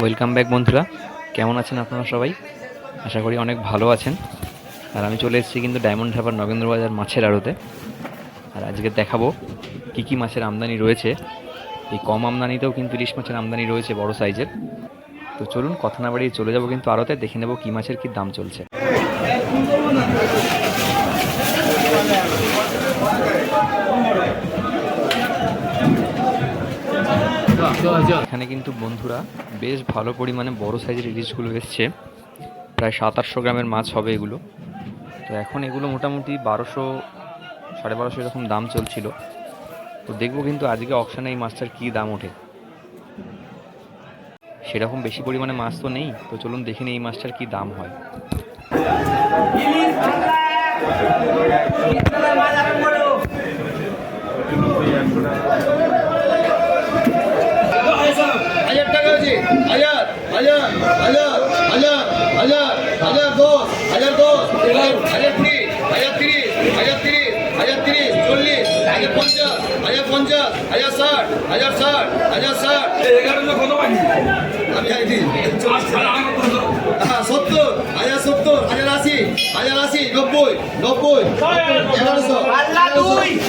Welcome back বন্ধুরা। কেমন আছেন আপনারা সবাই? আশা করি অনেক ভালো আছেন। আর আমি চলে এসেছি কিন্তু ডায়মন্ড হারবার নগেন্দ্রবাজার মাছের আড়তে। আর আজকে দেখাবো কী কী মাছের আমদানি রয়েছে। এই কম আমদানিতেও কিন্তু ইলিশ মাছের আমদানি রয়েছে বড় সাইজের। তো চলুন, কথা না বাড়িয়ে চলে যাব কিন্তু আড়তে। দেখে নেব কী মাছের কী দাম চলছে। এখানে কিন্তু বন্ধুরা বেশ ভালো পরিমাণে বড় সাইজের ইলিশগুলো এসছে প্রায় সাত আটশো গ্রামের মাছ হবে এগুলো তো এখন এগুলো মোটামুটি বারোশো সাড়ে বারোশো এরকম দাম চলছিল তো দেখব কিন্তু আজকে অকশানে এই মাছটার কী দাম ওঠে সেরকম বেশি পরিমাণে মাছ তো নেই তো চলুন দেখে নিই এই মাছটার কী দাম হয় টাকা আছে। হাজার হাজার হাজার হাজার হাজার হাজার দশ হাজার দশ হাজার কুড়ি হাজার তিরিশ হাজার তিরিশ হাজার তিরিশ চল্লিশ হাজার পঞ্চাশ হাজার পঞ্চাশ হাজার ষাট হাজার ষাট হাজার ষাট। আমি সত্তর হাজার সত্তর হাজার আশি, নব্বই নব্বই, এগারোশো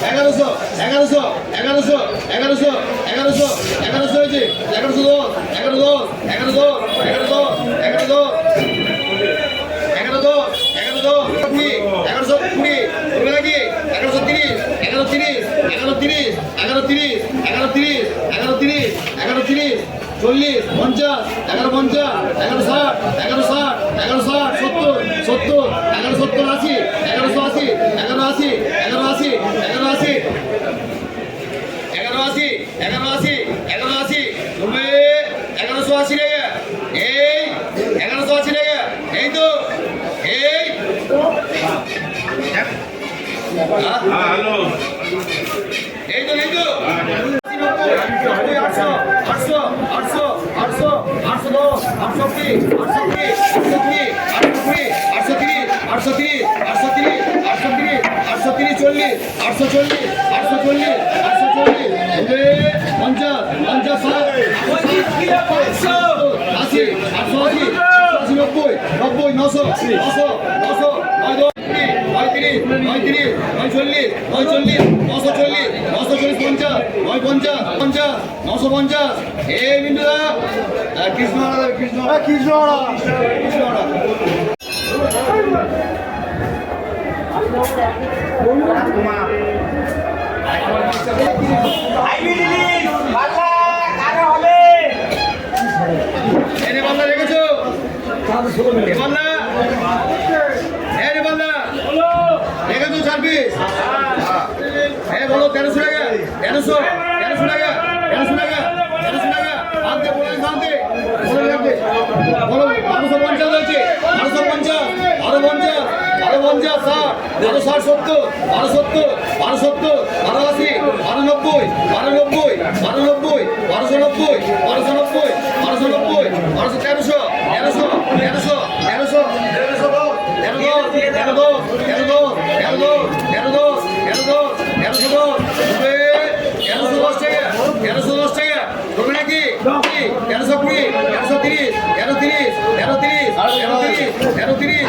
এগারোশো এগারোশো এগারোশো এগারোশো এগারোশো এগারোশো হয়েছে, এগারোশো দশ, এগারো দশ এগারো দশ এগারো দশ এগারো দশ এগারো দশ এগারো দশ কুড়ি, এগারোশো কুড়ি বলবে নাকি এগারোশো তিরিশ এগারো তিরিশ এগারো তিরিশ এগারো তিরিশ এগারো তিরিশ এগারো তিরিশ এগারো তিরিশ চল্লিশ, পঞ্চাশ, এগারো পঞ্চাশ, এগারো ষাট এগারো ষাট এগারো ষাট, সত্তর সত্তর, এগারো সত্তর, আশি এগারোশো আশি, এগারো আশি এগারো আশি এগারো আশি এগারো আশি এগারো আশি এগারো আশি এগারোশো আশি টাকা এই এগারোশো আশি টাকা এই তো, এই। এই তো এই তো আটশো আটশো আটশো আটশো আটশো দশ আটশো কুড়ি আটশো কুড়ি আটশো কুড়ি আটশো তিরিশ আটশো তিরিশ আটশো তিরিশ আটশো তিরিশ আটশো তিরিশ চল্লিশ আটশো চল্লিশ নব্বই, নশো নশো নশো কুড়ি নয় তিরিশ নয় তিরিশ নয় চল্লিশ নয় চল্লিশ নশো চল্লিশ নশো চল্লিশ পঞ্চাশ নয় পঞ্চাশ পঞ্চাশ নশো পঞ্চাশ এ বিন্দু দা। কৃষ্ণ কৃষ্ণ কৃষ্ণ রেখেছো? হ্যাঁ বারোশো ষাট। সত্তর সত্তর নব্বই নব্বই, বারো, নব্বই, বারোশো নব্বই বারোশো নব্বই বারোশো নব্বই, বারোশো তেরোশো তেরোশো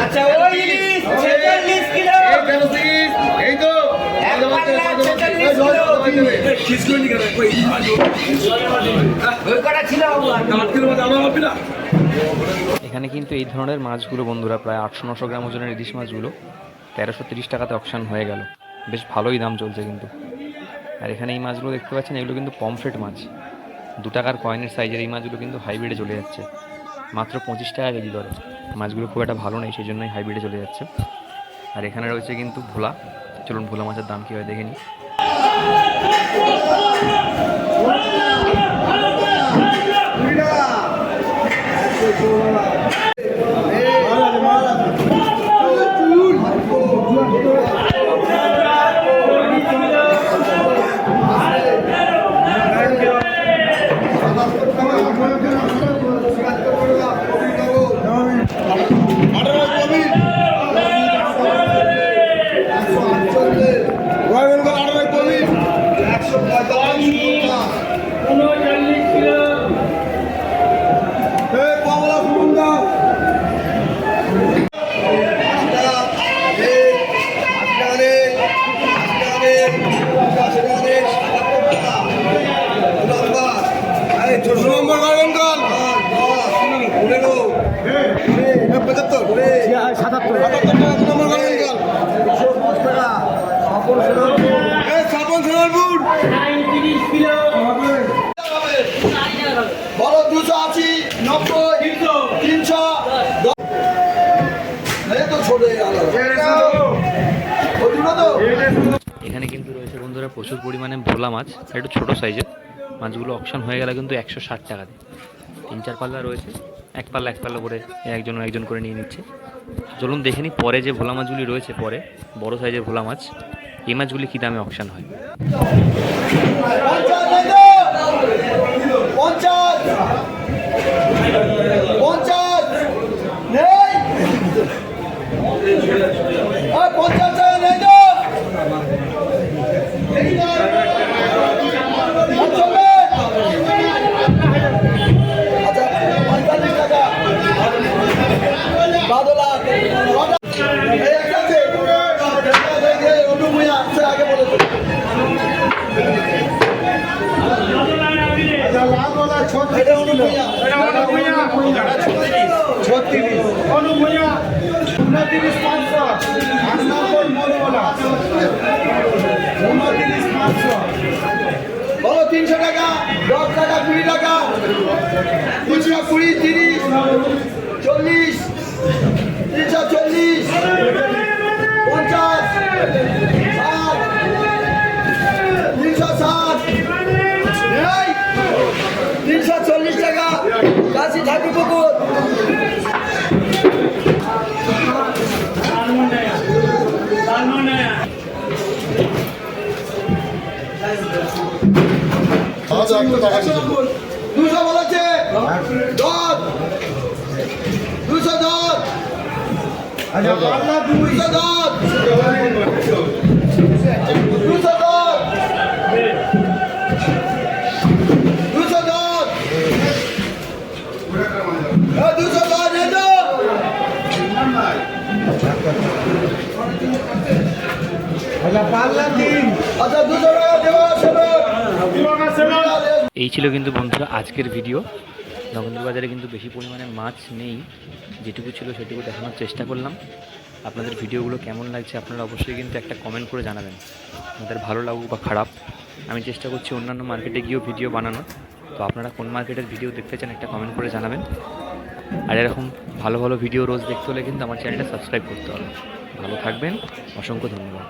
আচ্ছা, ওই ইলিশ, কিলো। এই এই তো এখানে কিন্তু এই ধরনের মাছগুলো বন্ধুরা প্রায় আটশো নশো গ্রাম ওজনের ইলিশ মাছগুলো তেরোশো তিরিশ টাকাতে অকশান হয়ে গেল বেশ ভালোই দাম চলছে কিন্তু আর এখানে এই মাছগুলো দেখতে পাচ্ছেন এগুলো কিন্তু পমফ্রেট মাছ দু টাকার কয়েনের সাইজের এই মাছগুলো কিন্তু হাইব্রিডে চলে যাচ্ছে মাত্র পঁচিশ টাকা কেজি দরে। মাছগুলো খুব একটা ভালো নেই সেই জন্যই হাইব্রিডে চলে যাচ্ছে। আর এখানে রয়েছে কিন্তু ভোলা। চলুন ভোলা মাছের দাম কী হয় দেখে নিই। তিনশো এখানে কিন্তু রয়েছে বন্ধুরা প্রচুর পরিমাণে ভোলা মাছ একটু ছোটো সাইজের মাছগুলো অপশন হয়ে গেলে কিন্তু একশো ষাট টাকাতে। তিন চার পাল্লা রয়েছে। এক পাল্লা এক পাল্লা করে একজন একজন করে নিয়ে নিচ্ছে। চলুন দেখে নিই পরে যে ভোলা মাছগুলি রয়েছে পরে, বড় সাইজের ভোলা মাছ, এই মাছগুলি কী দামে অপশান হয়? পঞ্চাশ নেই আর পঞ্চাশ টাকা নেই তো আর চলবে? আচ্ছা, পঁয়তাল্লিশ টাকা। বারো লাখ। এই একটা আছে। এই যে অনু ভূঁইয়া, সে আগে বলেছে। এটা অনু ভূঁইয়া। বলো তিনশো টাকা দশ টাকা কুড়ি টাকা তিনশো কুড়ি তিরিশ চল্লিশ তিনশো চল্লিশ পঞ্চাশ ষাট তিনশো চল্লিশ টাকা। কাশি ঠাকুর পুকুর দুশো বলেছে। দশ দুশো দশ দুশো দশ দুশো দশ দুশো দশ হ্যাঁ, দুশো দশ এই তো। আচ্ছা দুশো টাকা দেওয়া শোনো এই ছিল কিন্তু বন্ধুরা আজকের ভিডিও। নগেন্দ্র বাজারে কিন্তু বেশি পরিমাণে মাছ নেই। যেটুকু ছিল সেটুকু দেখানোর চেষ্টা করলাম। আপনাদের ভিডিওগুলো কেমন লাগছে আপনারা অবশ্যই কিন্তু একটা কমেন্ট করে জানাবেন। আপনাদের ভালো লাগুক বা খারাপ, আমি চেষ্টা করছি অন্যান্য মার্কেটে গিয়েও ভিডিও বানানোর। তো আপনারা কোন মার্কেটের ভিডিও দেখতে চান একটা কমেন্ট করে জানাবেন। আর এরকম ভালো ভালো ভিডিও রোজ দেখতে হলে কিন্তু আমার চ্যানেলটা সাবস্ক্রাইব করতে হবে। ভালো থাকবেন, অসংখ্য ধন্যবাদ।